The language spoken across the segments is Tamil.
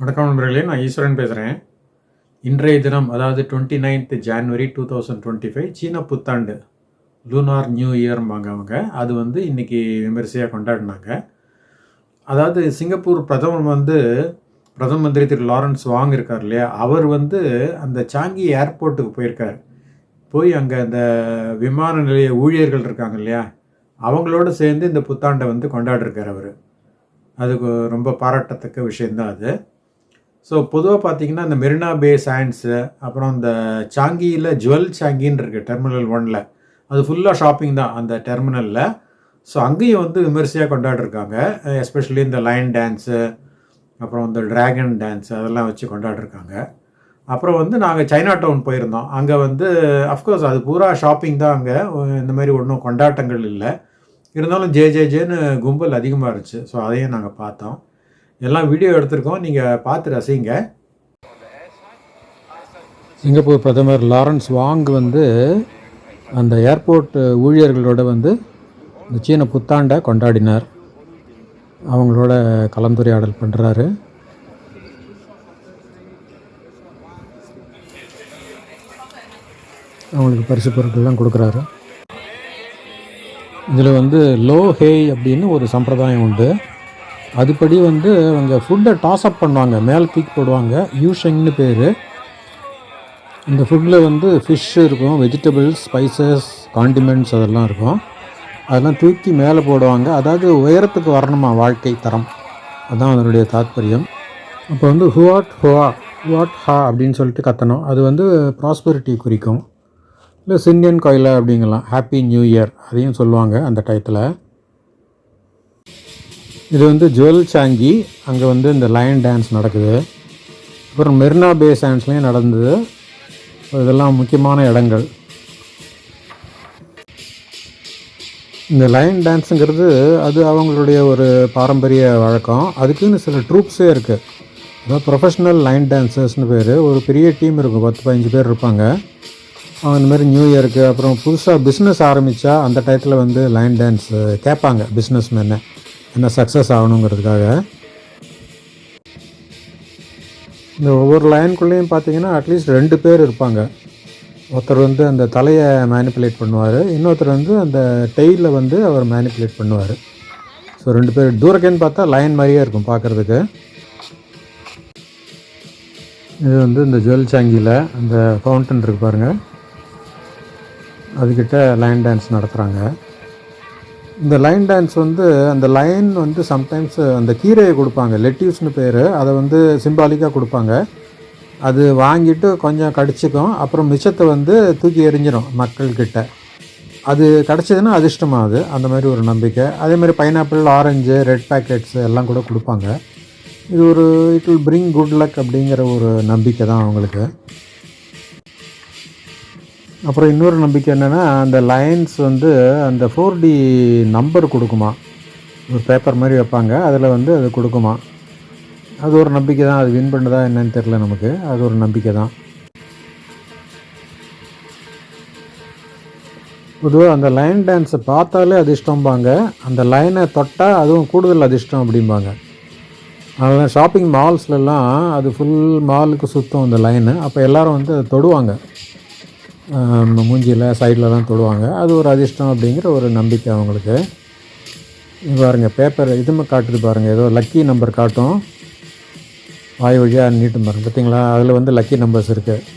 வணக்கம் நண்பர்களே நான் ஈஸ்வரன் பேசுகிறேன் இன்றைய தினம் அதாவது twenty ninth January two thousand twenty five சீன புத்தாண்டு லூனார் நியூ இயர்ம்பாங்க அவங்க. அது வந்து இன்றைக்கி விமரிசையாக கொண்டாடினாங்க. அதாவது சிங்கப்பூர் பிரதமர் வந்து பிரதம மந்திரி திரு லாரன்ஸ் வாங் இருக்கார் இல்லையா? அவர் வந்து அந்த சாங்கி ஏர்போர்ட்டுக்கு போயிருக்கார். போய் அங்கே அந்த விமான நிலைய ஊழியர்கள் இருக்காங்க இல்லையா? அவங்களோட சேர்ந்து இந்த புத்தாண்டை வந்து கொண்டாடிருக்கார் அவர். அதுக்கு ரொம்ப பாராட்டத்தக்க விஷயந்தான் அது. ஸோ பொதுவாக பார்த்தீங்கன்னா இந்த மெரினா பே சாண்ட்ஸு அப்புறம் இந்த சாங்கியில் ஜுவல் சாங்கின்னு இருக்குது டெர்மினல் ஒனில் அது ஃபுல்லாக ஷாப்பிங் தான் அந்த டெர்மினலில் ஸோ அங்கேயும் வந்து விமரிசையாக கொண்டாடிருக்காங்க. எஸ்பெஷலி இந்த லைன் டான்ஸு அப்புறம் இந்த ட்ராகன் டான்ஸ் அதெல்லாம் வச்சு கொண்டாடிருக்காங்க. அப்புறம் வந்து நாங்கள் சைனா டவுன் போயிருந்தோம். அங்கே வந்து அஃப்கோர்ஸ் அது பூரா ஷாப்பிங் தான் அங்கே. இந்த மாதிரி ஒன்றும் கொண்டாட்டங்கள் இல்லை. இருந்தாலும் ஜே ஜே ஜேன்னு கும்பல் அதிகமாக இருந்துச்சு. ஸோ அதையும் நாங்கள் பார்த்தோம். எல்லாம் வீடியோ எடுத்திருக்கோம். நீங்கள் பார்த்து ரசிங்க. சிங்கப்பூர் பிரதமர் லாரன்ஸ் வாங் வந்து அந்த ஏர்போர்ட் ஊழியர்களோட வந்து இந்த சீன புத்தாண்டை கொண்டாடினார். அவங்களோட கலந்துரையாடல் பண்ணுறாரு அவங்களுக்கு பரிசு பொருட்கள்லாம் கொடுக்குறாரு. இதில் வந்து லோ ஹேய் அப்படின்னு ஒரு சம்பிரதாயம் உண்டு. அதுபடி வந்து அவங்க ஃபுட்டை டாஸ் அப் பண்ணுவாங்க. மேலே தூக்கி போடுவாங்க. யூஷங்னு பேர். இந்த ஃபுட்டில் வந்து ஃபிஷ் இருக்கும் வெஜிடபிள்ஸ் ஸ்பைசஸ் காண்டிமெண்ட்ஸ் அதெல்லாம் இருக்கும். அதெல்லாம் தூக்கி மேலே போடுவாங்க. அதாவது உயரத்துக்கு வரணுமா வாழ்க்கை தரம்? அதுதான் அதனுடைய தாத்பரியம். அப்போ வந்து ஹுவாட் ஹுவா ஹுவாட் ஹா அப்படின்னு சொல்லிட்டு கத்தணும். அது வந்து ப்ராஸ்பரிட்டி குறிக்கும். இல்லை சிந்தியன் கோயிலா அப்படிங்கலாம். ஹாப்பி நியூ இயர் அதையும் சொல்லுவாங்க அந்த டயத்தில் இது வந்து ஜுவல் சாங்கி. அங்கே வந்து இந்த லயன் டான்ஸ் நடக்குது. அப்புறம் மெரினா பே சாண்ட்ஸ்லேயும் நடந்தது. இதெல்லாம் முக்கியமான இடங்கள். இந்த லயன் டான்ஸுங்கிறது அது அவங்களுடைய ஒரு பாரம்பரிய வழக்கம். அதுக்குன்னு சில ட்ரூப்ஸே இருக்குது அதாவது ப்ரொஃபஷ்னல் லைன் டான்சர்ஸ்னு பேர். ஒரு பெரிய டீம் இருக்கும். பத்து பதினஞ்சு பேர் இருப்பாங்க. அவங்க இந்த மாதிரி நியூ இயருக்கு அப்புறம் புதுசாக பிஸ்னஸ் ஆரம்பித்தா அந்த டயத்தில் வந்து லைன் டான்ஸ் கேட்பாங்க பிஸ்னஸ் மேனே என்ன சக்ஸஸ் ஆகணுங்கிறதுக்காக. இந்த ஒவ்வொரு லைனுக்குள்ளேயும் பார்த்தீங்கன்னா அட்லீஸ்ட் ரெண்டு பேர் இருப்பாங்க. ஒருத்தர் வந்து அந்த தலையை மேனிப்புலேட் பண்ணுவார் இன்னொருத்தர் வந்து அந்த டெய்லில் வந்து அவர் மேனிப்புலேட் பண்ணுவார். ஸோ ரெண்டு பேர் தூரக்கேன்னு பார்த்தா லைன் மாதிரியே இருக்கும் பார்க்குறதுக்கு. இது வந்து இந்த ஜுவல் சாங்கியில் அந்த ஃபவுண்டன் இருக்கு பாருங்கள் அதுக்கிட்ட லைன் டான்ஸ் நடத்துகிறாங்க இந்த லைன் டான்ஸ் வந்து அந்த லைன் வந்து சம்டைம்ஸ் அந்த கீரையை கொடுப்பாங்க. லெட்யூஸ்னு பேர். அதை வந்து சிம்பாலிக்காக கொடுப்பாங்க. அது வாங்கிட்டு கொஞ்சம் கடிச்சிக்கும். அப்புறம் மிச்சத்தை வந்து தூக்கி எறிஞ்சிடும் மக்கள்கிட்ட. அது கிடச்சதுன்னா அதிர்ஷ்டமாக அது அந்த மாதிரி ஒரு நம்பிக்கை. அதே மாதிரி பைனாப்பிள் ஆரஞ்சு ரெட் பேக்கெட்ஸ் எல்லாம் கூட கொடுப்பாங்க. இது ஒரு it will bring good luck அப்படிங்கிற ஒரு நம்பிக்கை தான் அவங்களுக்கு. அப்புறம் இன்னொரு நம்பிக்கை என்னென்னா அந்த லைன்ஸ் வந்து அந்த ஃபோர் டி நம்பர் கொடுக்குமா. ஒரு பேப்பர் மாதிரி வைப்பாங்க அதில் வந்து அது கொடுக்குமா. அது ஒரு நம்பிக்கை தான் அது வின் பண்ணுதா என்னன்னு தெரில நமக்கு. அது ஒரு நம்பிக்கை தான். பொதுவாக அந்த லைன் டான்ஸை பார்த்தாலே அதிர்ஷ்டம்பாங்க. அந்த லைனை தொட்டால் அதுவும் கூடுதல் அதிர்ஷ்டம் அப்படிம்பாங்க. அதனால் ஷாப்பிங் மால்ஸ்லலாம் அது ஃபுல் மாலுக்கு சுற்றும் அந்த லைனு அப்போ எல்லோரும் வந்து அதை தொடுவாங்க. மூஞ்சியில் சைட்லலாம் தொடுவாங்க. அது ஒரு அதிர்ஷ்டம் அப்படிங்கிற ஒரு நம்பிக்கை அவங்களுக்கு. பாருங்கள் பேப்பர் இதுமே காட்டுது பாருங்கள் ஏதோ லக்கி நம்பர் காட்டும். வாய் வழியாக நீட்டும் பாருங்கள் பார்த்தீங்களா அதில் வந்து லக்கி நம்பர்ஸ் இருக்குது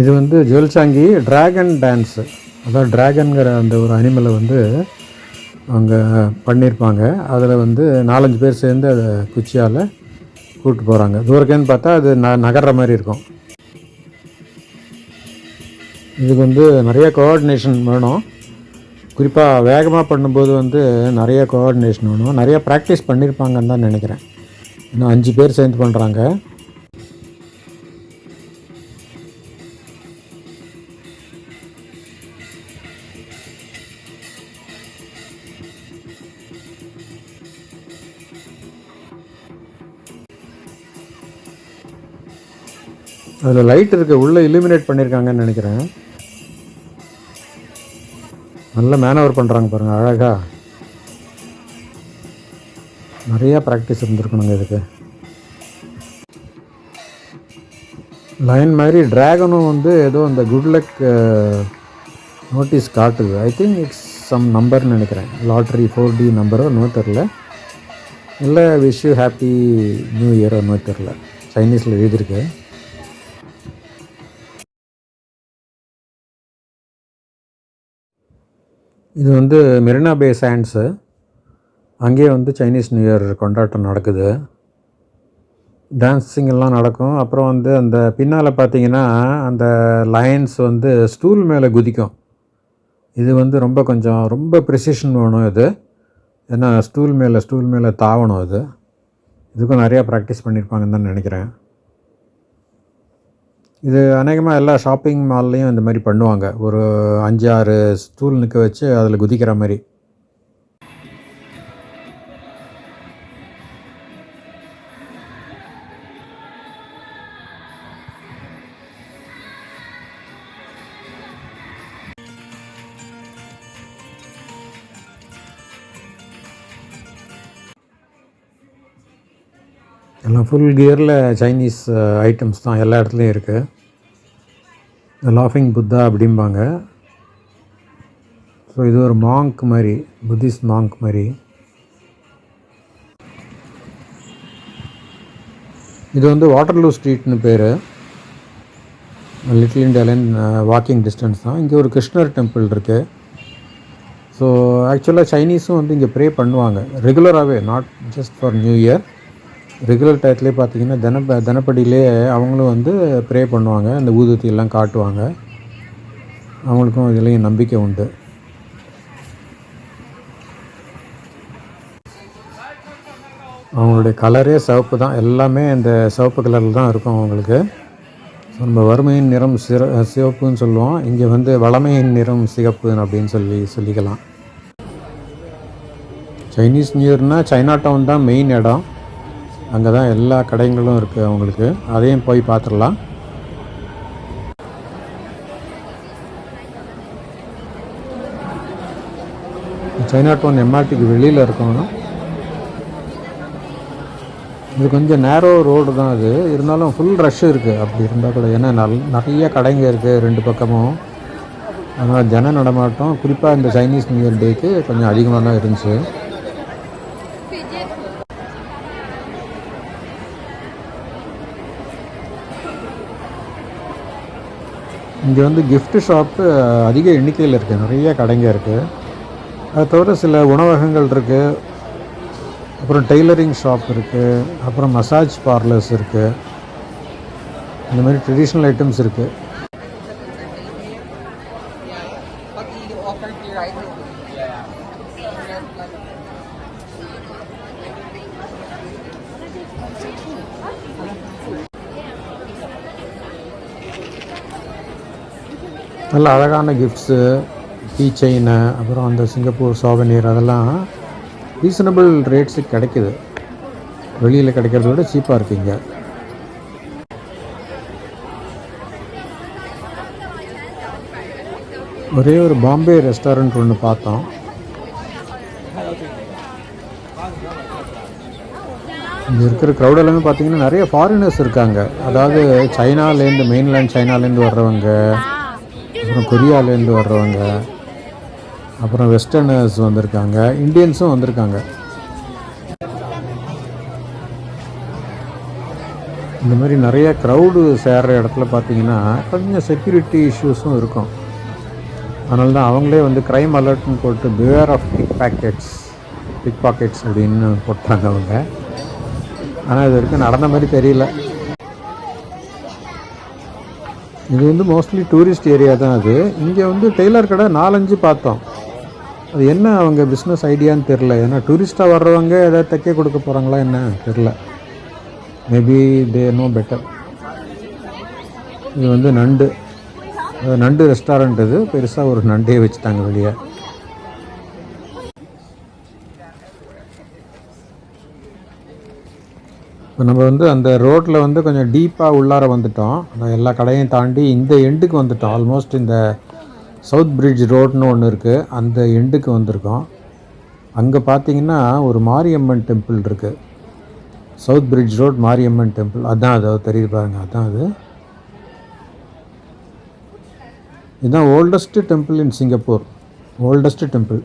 இது வந்து ஜுவல்சாங்கி ட்ராகன் டான்ஸு அதாவது டிராகனுங்கிற அந்த ஒரு அனிமலை வந்து அவங்க பண்ணியிருப்பாங்க அதில் வந்து நாலஞ்சு பேர் சேர்ந்து அதை குச்சியால் கூப்பிட்டு போகிறாங்க தூரக்கேன்னு பார்த்தா அது ந நகர்ற மாதிரி இருக்கும். இதுக்கு வந்து நிறைய கோஆர்டினேஷன் வேணும். குறிப்பாக வேகமாக பண்ணும்போது வந்து நிறைய கோஆர்டினேஷன் வேணும். நிறைய ப்ராக்டிஸ் பண்ணியிருப்பாங்கன்னு தான் நினைக்கிறேன். இன்னும் அஞ்சு பேர் சேர்ந்து பண்ணுறாங்க அதில் லைட் இருக்குது உள்ளே இலுமினேட் பண்ணியிருக்காங்கன்னு நினைக்கிறேன். நல்ல மேனவர் பண்ணுறாங்க பாருங்கள் அழகாக நிறையா ப்ராக்டிஸ் இருந்திருக்கணுங்க இதுக்கு. லைன் மாதிரி ட்ராகனும் வந்து ஏதோ இந்த குட் லக் நோட்டீஸ் காட்டுது. ஐ திங்க் இட்ஸ் சம் நம்பர்னு நினைக்கிறேன். லாட்ரி ஃபோர் டி நம்பரோ நோ தெரில இல்லை விஷ் யூ ஹாப்பி நியூ இயரோ நோ தெரில சைனீஸில் எழுதியிருக்கு. இது வந்து மெரினா பே சாண்ட்ஸு அங்கேயே வந்து சைனீஸ் நியூ இயர் கொண்டாட்டம் நடக்குது. டான்ஸிங்கெல்லாம் நடக்கும். அப்புறம் வந்து அந்த பின்னால் பார்த்தீங்கன்னா அந்த லயன்ஸ் வந்து ஸ்டூல் மேலே குதிக்கும். இது வந்து ரொம்ப கொஞ்சம் ரொம்ப ப்ரிசிஷன் வேணும் இது. ஏன்னா ஸ்டூல் மேலே ஸ்டூல் மேலே தாவணும் இது. இதுக்கும் நிறையா ப்ராக்டிஸ் பண்ணியிருப்பாங்கன்னு தான் நினைக்கிறேன். இது அநேகமாக எல்லா ஷாப்பிங் மால்லையும் இந்த மாதிரி பண்ணுவாங்க. ஒரு அஞ்சு ஆறு ஸ்டூல் நிற்க வச்சு அதில் குதிக்கிற மாதிரி. எல்லாம் ஃபுல் கியரில் சைனீஸ் ஐட்டம்ஸ் தான் எல்லா இடத்துலையும் இருக்குது லாஃபிங் புத்தா அப்படிம்பாங்க. ஸோ இது ஒரு மாங்க் மாதிரி புத்திஸ்ட் மாங்க் மாதிரி. இது வந்து வாட்டர்லூ ஸ்ட்ரீட்னு பேர். லிட்டில் இண்டியாலேருந்து வாக்கிங் டிஸ்டன்ஸ் தான். இங்கே ஒரு கிருஷ்ணர் டெம்பிள் இருக்குது ஸோ ஆக்சுவலாக சைனீஸும் வந்து இங்கே ப்ரே பண்ணுவாங்க. ரெகுலராகவே not just for new year regular டயத்துலேயே பார்த்தீங்கன்னா தினப்ப தினப்படியிலே அவங்களும் வந்து ப்ரே பண்ணுவாங்க. அந்த ஊதுவத்தி எல்லாம் காட்டுவாங்க. அவங்களுக்கும் இதுலேயும் நம்பிக்கை உண்டு. அவங்களுடைய கலரே சிவப்பு தான். எல்லாமே இந்த சிவப்பு கலரில் தான் இருக்கும் அவங்களுக்கு. ஸோ நம்ம வறுமையின் நிறம் சிற சிவப்புன்னு சொல்லுவோம். இங்கே வந்து வளமையின் நிறம் சிகப்பு அப்படின்னு சொல்லி சொல்லிக்கலாம். சைனீஸ் நியூ இயர்னால் சைனா டவுன் தான் மெயின் இடம். அங்கே தான் எல்லா கடைங்களும் இருக்குது அவங்களுக்கு. அதையும் போய் பார்த்துடலாம் சைனா டவுன் எம்ஆர்டிக்கு வெளியில் இருக்கணும். இது கொஞ்சம் நேரோ ரோடு தான் அது. இருந்தாலும் ஃபுல் ரஷ் இருக்குது அப்படி இருந்தால் கூட ஏன்னா நல் நிறைய கடைங்க இருக்குது ரெண்டு பக்கமும். அதனால் ஜன நடமாட்டம் குறிப்பாக இந்த சைனீஸ் நியூ இயர் டேக்கு கொஞ்சம் அதிகமாக தான் இருந்துச்சு. இங்கே வந்து கிஃப்ட் ஷாப்பு அதிக எண்ணிக்கையில் இருக்குது நிறைய கடைங்க இருக்குது அதை தவிர சில உணவகங்கள் இருக்குது அப்புறம் டெய்லரிங் ஷாப் இருக்குது அப்புறம் மசாஜ் பார்லர்ஸ் இருக்குது இந்த மாதிரி ட்ரெடிஷ்னல் ஐட்டம்ஸ் இருக்குது நல்ல அழகான கிஃப்ட்ஸு கீ செயின் அப்புறம் அந்த சிங்கப்பூர் சோவனீர் அதெல்லாம் ரீசனபிள் ரேட்ஸுக்கு கிடைக்குது. வெளியில் கிடைக்கிறத விட சீப்பாக இருக்குங்க ஒரே ஒரு பாம்பே ரெஸ்டாரண்ட் ஒன்று பார்த்தோம். இங்கே இருக்கிற க்ரௌட் எல்லாமே பார்த்தீங்கன்னா நிறைய ஃபாரினர்ஸ் இருக்காங்க. அதாவது சைனாலேருந்து மெயின்லேண்ட் சைனாலேருந்து வர்றவங்க அப்புறம் கொரியாலேருந்து வர்றவங்க அப்புறம் வெஸ்டர்னர்ஸ் வந்திருக்காங்க இந்தியன்ஸும் வந்திருக்காங்க. இந்த மாதிரி நிறைய க்ரௌடு சேர்ற இடத்துல பார்த்தீங்கன்னா கொஞ்சம் செக்யூரிட்டி இஷ்யூஸும் இருக்கும். அதனால தான் அவங்களே வந்து க்ரைம் அலர்ட்னு போட்டு beware of pickpockets pickpockets அப்படின்னு போட்டாங்க அவங்க. ஆனால் இது வரைக்கும் நடந்த மாதிரி தெரியல. இது வந்து மோஸ்ட்லி டூரிஸ்ட் ஏரியா தான் அது. இங்கே வந்து டெய்லர் கடை நாலஞ்சு பார்த்தோம். அது என்ன அவங்க பிஸ்னஸ் ஐடியான்னு தெரில ஏன்னா டூரிஸ்ட்டாக வர்றவங்க எதாவது தைக்க கொடுக்க போகிறாங்களா என்ன தெரில மேபி தே நோ பெட்டர் இது வந்து நண்டு. நண்டு ரெஸ்டாரண்ட் இது பெருசாக ஒரு நண்டே வச்சுட்டாங்க வெளியே. இப்போ நம்ம வந்து அந்த ரோட்டில் வந்து கொஞ்சம் டீப்பாக உள்ளார வந்துட்டோம். அந்த எல்லா கடையும் தாண்டி இந்த எண்டுக்கு வந்துட்டோம். ஆல்மோஸ்ட் இந்த சவுத் பிரிட்ஜ் ரோட்னு ஒன்று இருக்குது அந்த எண்டுக்கு வந்திருக்கோம். அங்கே பார்த்தீங்கன்னா ஒரு மாரியம்மன் டெம்பிள் இருக்குது South Bridge Road Mariamman temple அதான் அது தெரியுது பாருங்க. அதான் அது. இதுதான் oldest temple in Singapore oldest temple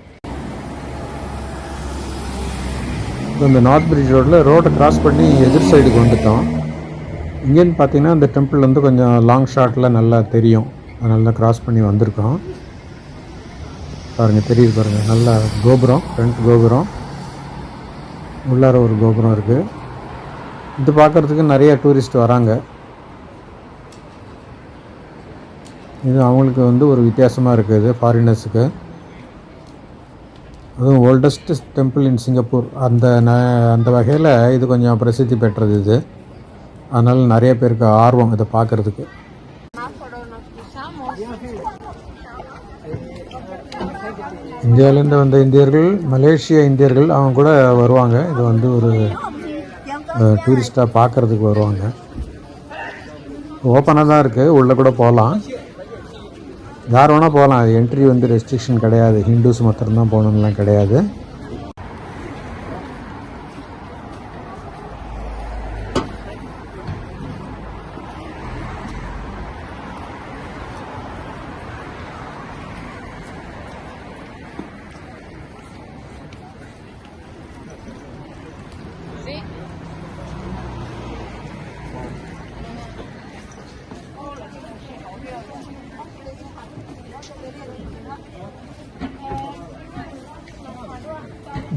இந்த நார்த் பிரிட்ஜ் ரோட்டில் ரோட்டை கிராஸ் பண்ணி எதிர் சைடுக்கு வந்துட்டோம். இங்கேன்னு பார்த்தீங்கன்னா அந்த டெம்பிள் வந்து கொஞ்சம் லாங் ஷாட்டில் நல்லா தெரியும். அதனால தான் கிராஸ் பண்ணி வந்திருக்கோம். பாருங்கள் தெரியுது பாருங்கள் நல்லா கோபுரம் ஃப்ரண்ட் கோபுரம். உள்ளார ஒரு கோபுரம் இருக்குது இது பார்க்குறதுக்கு நிறைய டூரிஸ்ட் வராங்க. இது அவங்களுக்கு வந்து ஒரு வித்தியாசமாக இருக்குது ஃபாரினர்ஸுக்கு அதுவும் ஓல்டஸ்ட் டெம்பிள் இன் சிங்கப்பூர் அந்த ந அந்த வகையில் இது கொஞ்சம் பிரசித்தி பெற்றது இது. அதனால் நிறைய பேருக்கு ஆர்வம் இதை பார்க்குறதுக்கு. இந்தியாவிலேருந்து வந்த இந்தியர்கள் மலேசிய இந்தியர்கள் அவங்க கூட வருவாங்க. இது வந்து ஒரு டூரிஸ்ட்டாக பார்க்குறதுக்கு வருவாங்க. ஓப்பனாக தான் இருக்குது உள்ளே கூட போகலாம். யார் போகலாம். அது என்ட்ரி வந்து ரெஸ்ட்ரிக்ஷன் கிடையாது. ஹிந்துஸ் மாத்திரம்தான் போகணுன்னுலாம் கிடையாது.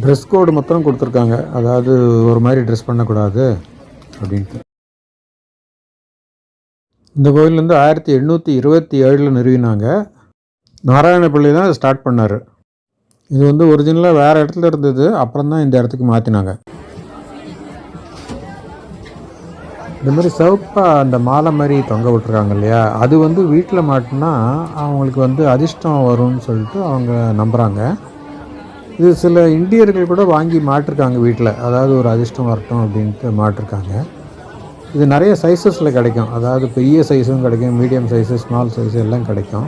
ட்ரெஸ் கோடு மொத்தம் கொடுத்துருக்காங்க. அதாவது ஒரு மாதிரி ட்ரெஸ் பண்ணக்கூடாது அப்படின்ட்டு. இந்த கோயில் வந்து ஆயிரத்தி எண்ணூற்றி இருபத்தி ஏழில் நிறுவினாங்க. நாராயணப்பள்ளி தான் ஸ்டார்ட் பண்ணார். இது வந்து ஒரிஜினலாக வேறு இடத்துல இருந்தது. அப்புறம் தான் இந்த இடத்துக்கு மாற்றினாங்க இந்த மாதிரி சிவப்பாக அந்த மாலை மாதிரி தொங்க விட்டுருக்காங்க இல்லையா? அது வந்து வீட்டில் மாட்டினா அவங்களுக்கு வந்து அதிர்ஷ்டம் வரும்னு சொல்லிட்டு அவங்க நம்புகிறாங்க இது சில இந்தியர்கள் கூட வாங்கி மாட்டிருக்காங்க வீட்டில். அதாவது ஒரு அதிர்ஷ்டம் வரட்டும் அப்படின்ட்டு மாட்டிருக்காங்க. இது நிறைய சைஸஸில் கிடைக்கும். அதாவது பெரிய சைஸும் கிடைக்கும் மீடியம் சைஸு ஸ்மால் சைஸு எல்லாம் கிடைக்கும்.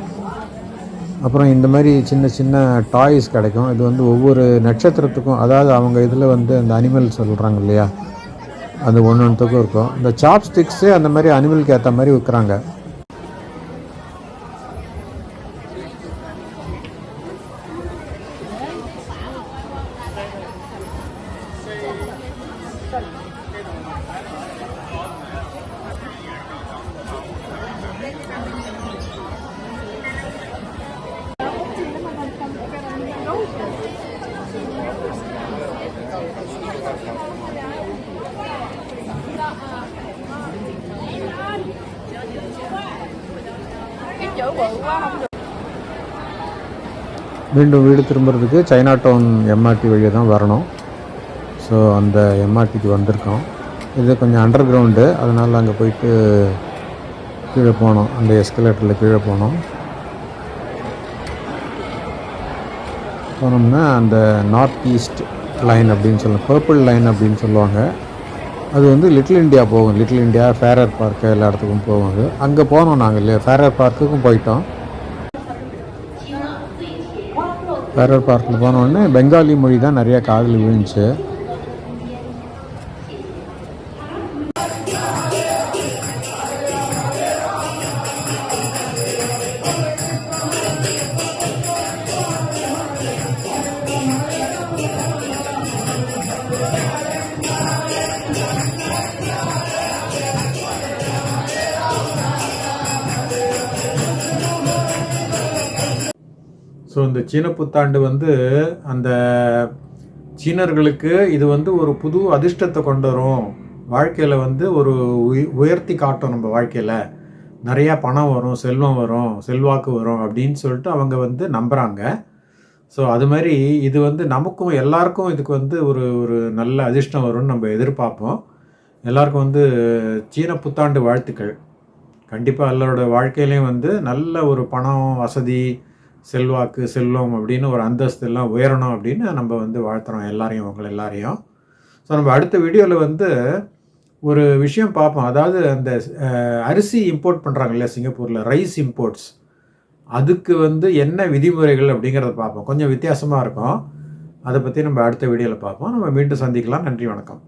அப்புறம் இந்த மாதிரி சின்ன சின்ன டாய்ஸ் கிடைக்கும். இது வந்து ஒவ்வொரு நட்சத்திரத்துக்கும் அதாவது அவங்க இதில் வந்து அந்த அனிமல் சொல்கிறாங்க இல்லையா? அது ஒன்று ஒன்றுத்துக்கும் இருக்கும். இந்த சாப் ஸ்டிக்ஸு அந்த மாதிரி அனிமலுக்கு ஏற்ற மாதிரி விற்கிறாங்க மீண்டும் வீடு திரும்புறதுக்கு சைனா டவுன் எம்ஆர்டி வழியாக தான் வரணும். ஸோ அந்த எம்ஆர்டிக்கு வந்திருக்கோம். இது கொஞ்சம் அண்டர் கிரவுண்டு அதனால் அங்கே போயிட்டு கீழே போனோம். அந்த எஸ்கலேட்டரில் கீழே போனோம். போனோம்னா அந்த நார்த் ஈஸ்ட் லைன் அப்படின்னு சொல்லுவோம் பர்பிள் லைன் அப்படின்னு சொல்லுவாங்க. அது வந்து லிட்டில் இந்தியா போகும். லிட்டில் இண்டியா ஃபேரர் பார்க்கு எல்லா இடத்துக்கும் போகும் அது. அங்கே போனோம் நாங்கள் இல்லையா? ஃபேரர் பார்க்குக்கும் போயிட்டோம். ஃபேரர் பார்க்கில் போனோடனே பெங்காலி மொழி தான் நிறையா காதில் விழுந்துச்சு. ஸோ இந்த சீன புத்தாண்டு வந்து அந்த சீனர்களுக்கு இது வந்து ஒரு புது அதிர்ஷ்டத்தை கொண்டு வரும். வாழ்க்கையில் வந்து ஒரு உய- உயர்த்தி காட்டும் நம்ம வாழ்க்கையில். நிறையா பணம் வரும் செல்வம் வரும் செல்வாக்கு வரும் அப்படின்னு சொல்லிட்டு அவங்க வந்து நம்புகிறாங்க ஸோ அது மாதிரி இது வந்து நமக்கும் எல்லாருக்கும் இதுக்கு வந்து ஒரு ஒரு நல்ல அதிர்ஷ்டம் வரும்னு நம்ம எதிர்பார்ப்போம். எல்லாருக்கும் வந்து சீன புத்தாண்டு வாழ்த்துக்கள். கண்டிப்பாக எல்லாரோட வாழ்க்கையிலையும் வந்து நல்ல ஒரு பணம் வசதி செல்வாக்கு செல்வம் அப்படின்னு ஒரு அந்தஸ்து எல்லாம் உயரணும் அப்படின்னு நம்ம வந்து வாழ்த்துறோம் எல்லாரையும் உங்களை எல்லாரையும். ஸோ நம்ம அடுத்த வீடியோவில் வந்து ஒரு விஷயம் பார்ப்போம். அதாவது அந்த அரிசி இம்போர்ட் பண்ணுறாங்க இல்லையா சிங்கப்பூரில் ரைஸ் இம்போர்ட்ஸ் அதுக்கு வந்து என்ன விதிமுறைகள் அப்படிங்கிறத பார்ப்போம். கொஞ்சம் வித்தியாசமாக இருக்கும். அதை பற்றி நம்ம அடுத்த வீடியோவில் பார்ப்போம். நம்ம மீண்டும் சந்திக்கலாம். நன்றி வணக்கம்.